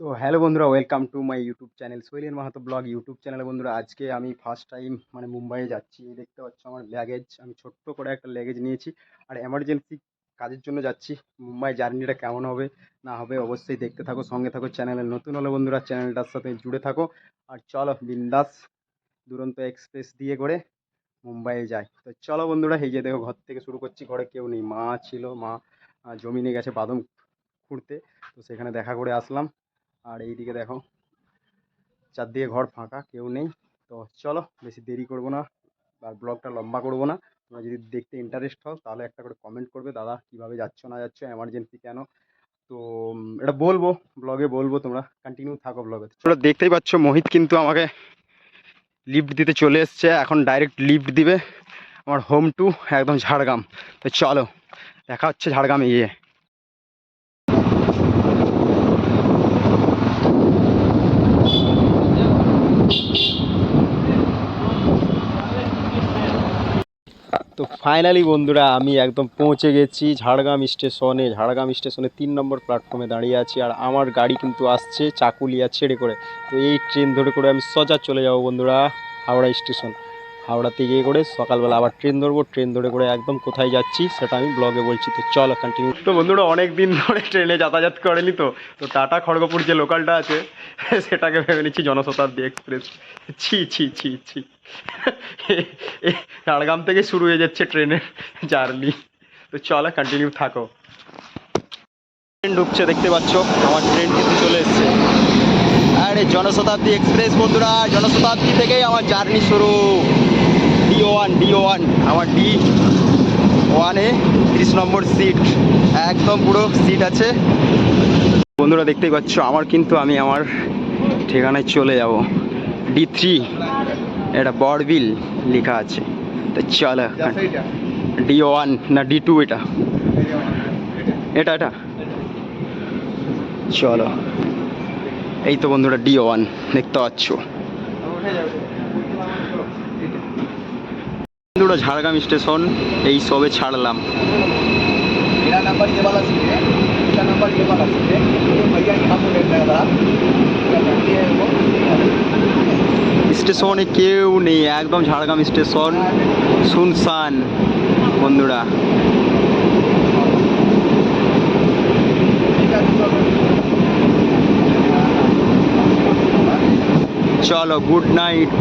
তো হ্যালো বন্ধুরা welcome to my YouTube channel Sohelin Mahato blog YouTube চ্যানেলে বন্ধুরা আজকে আমি ফার্স্ট টাইম মানে মুম্বাইয়ে যাচ্ছি দেখতে পাচ্ছ আমার লাগেজ আমি ছোট্ট করে একটা লাগেজ নিয়েছি আর এমার্জেন্সি কাজের জন্য যাচ্ছি মুম্বাই জার্নিটা কেমন হবে না হবে অবশ্যই দেখতে থাকো সঙ্গে থাকো চ্যানেলে নতুন হলে বন্ধুরা চ্যানেলটার সাথে জুড়ে থাকো আর চলো বিন্দাস দুরন্ত এক্সপ্রেস দিয়ে করে মুম্বাইয়ে যাই তো চলো বন্ধুরা এই যে দেখো ঘর থেকে শুরু করছি ঘরে কেউ নেই মা ছিল মা আহ, জমিনে গেছে বাদম খুঁড়তে তো সেখানে দেখা করে আসলাম আর এইদিকে দেখো, চারদিকে ঘর ফাঁকা, কেউ নেই। তো চলো, বেশি দেরি করব না আর ব্লগটা লম্বা করব না। তোমরা যদি দেখতে ইন্টারেস্ট হও, তাহলে একটা করে কমেন্ট করবে, দাদা, কীভাবে যাচ্ছ, না যাচ্ছ এমার্জেন্সি কেন? তো এটা বলব ব্লগে বলব তোমরা কন্টিনিউ থাকো ব্লগে তোমরা দেখতেই পাচ্ছ, মোহিত কিন্তু আমাকে লিফট দিতে চলে এসছে, এখন ডাইরেক্ট লিফট দিবে। আমার হোম টু একদম ঝাড়গ্রাম। তো চলো, দেখা হচ্ছে ঝাড়গ্রামে গিয়ে। তো ফাইনালি বন্ধুরা, আমি একদম পৌঁছে গেছি ঝাড়গ্রাম স্টেশনে। ঝাড়গ্রাম স্টেশনে তিন নম্বর প্ল্যাটফর্মে দাঁড়িয়ে আছি আর আমার গাড়ি কিন্তু আসছে চাকুলিয়া ছেড়ে করে। তো এই ট্রেন ধরে করে আমি সোজা চলে যাব বন্ধুরা, হাওড়া স্টেশন। হাওড়াতে গিয়ে করে সকালবেলা আবার ট্রেন ধরবো, ট্রেন ধরে করে একদম কোথায় যাচ্ছি সেটা আমি ব্লগে বলছি। তো চলো কন্টিনিউ তো বন্ধুরা অনেক দিন ধরে ট্রেনে যাতায়াত করেনি তো। তো টাটা খড়গপুর যে লোকালটা আছে, সেটাকে ভেবে নিচ্ছি জনশতাব্দী এক্সপ্রেস ছি ছি ছি ছি। ঝাড়গ্রাম থেকে শুরু হয়ে যাচ্ছে ট্রেনের জার্নি। তো চলো কন্টিনিউ থাকো। ট্রেন ঢুকছে, দেখতে পাচ্ছ, আমার ট্রেন কিন্তু চলে এসছে। আরে জনশতাব্দী এক্সপ্রেস বন্ধুরা, জনশতাব্দী থেকেই আমার জার্নি শুরু। ওয়ান আমার ডি ওয়ানে তিরিশ নম্বর সিট একদম পুরো সিট আছে। বন্ধুরা, দেখতেই পাচ্ছ, আমার কিন্তু আমি আমার ঠিকানায় চলে যাব। ডি থ্রি এটা বড়বিল লেখা আছে। তো চলো ডি ওয়ান না ডি টু এটা? এটা এটা? চলো। এই তো বন্ধুরা ডি ওয়ান দেখতে পাচ্ছ। পুরোটা ঝাড়গ্রাম স্টেশন এই সবে ছাড়লাম। স্টেশনে কেউ নেই একদম ঝাড়গ্রাম স্টেশন। শুনশান বন্ধুরা। চলো। গুড নাইট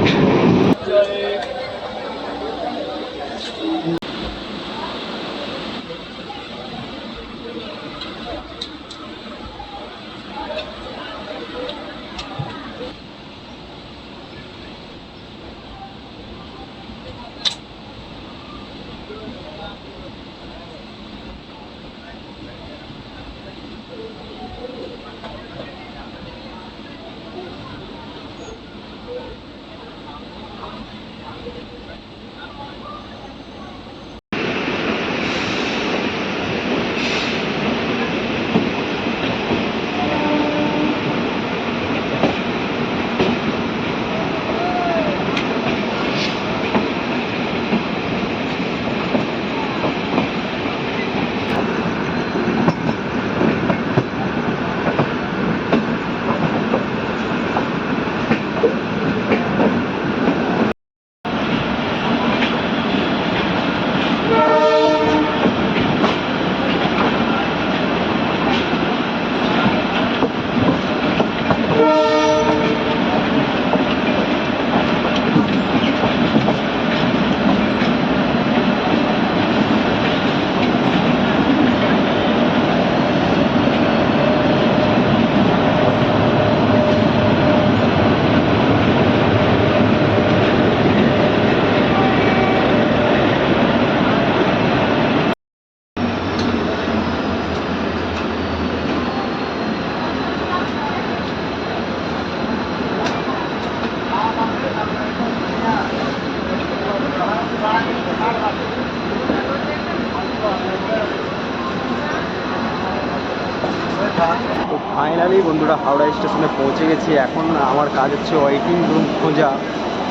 ফাইনালি বন্ধুরা হাওড়া স্টেশনে পৌঁছে গেছি। এখন আমার কাজ হচ্ছে ওয়েটিং রুম খোঁজা।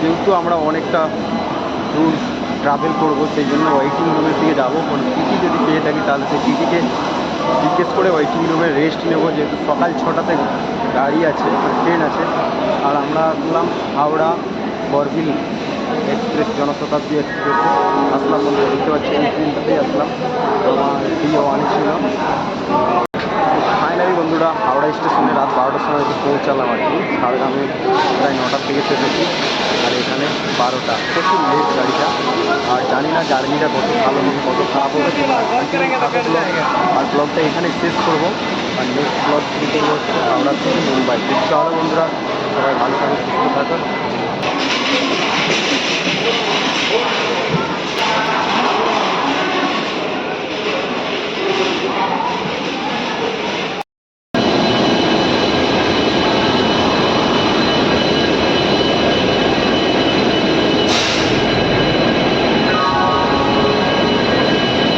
যেহেতু আমরা অনেকটা দূর ট্রাভেল করব, সেই জন্য ওয়েটিং রুমের দিকে যাব। কোনো টিটি যদি পেয়ে থাকি তাহলে সেই টিটিকে জিজ্ঞেস করে ওয়েটিং রুমে রেস্ট নেব। যেহেতু সকাল ছটাতে গাড়ি আছে, ট্রেন আছে। আর আমরা আসলাম হাওড়া বরবিল এক্সপ্রেস, জনশতাব্দী এক্সপ্রেস। আসলাম বন্ধুরা দেখতে পাচ্ছি ট্রেনটাতেই আসলাম। আমার ডি ওয়ানে ছিল ফাইনালি বন্ধুরা হাওড়া স্টেশনে রাত সময় একটু পৌঁছালাম আর কি। ঝাড়গ্রামে প্রায় নটার থেকে চেপেছি আর এখানে বারোটা। প্রচুর লেট গাড়িটা। আর জানি না জার্নিটা কত ভালো হবে কত খারাপ হবে। আর ব্লগটা এখানে শেষ করব। আর নেক্সট ব্লগ শুরু করব হচ্ছে হাওড়া থেকে মুম্বাই। তাহলে বন্ধুরা, সবাই ভালো থাকুন সুস্থ থাকুন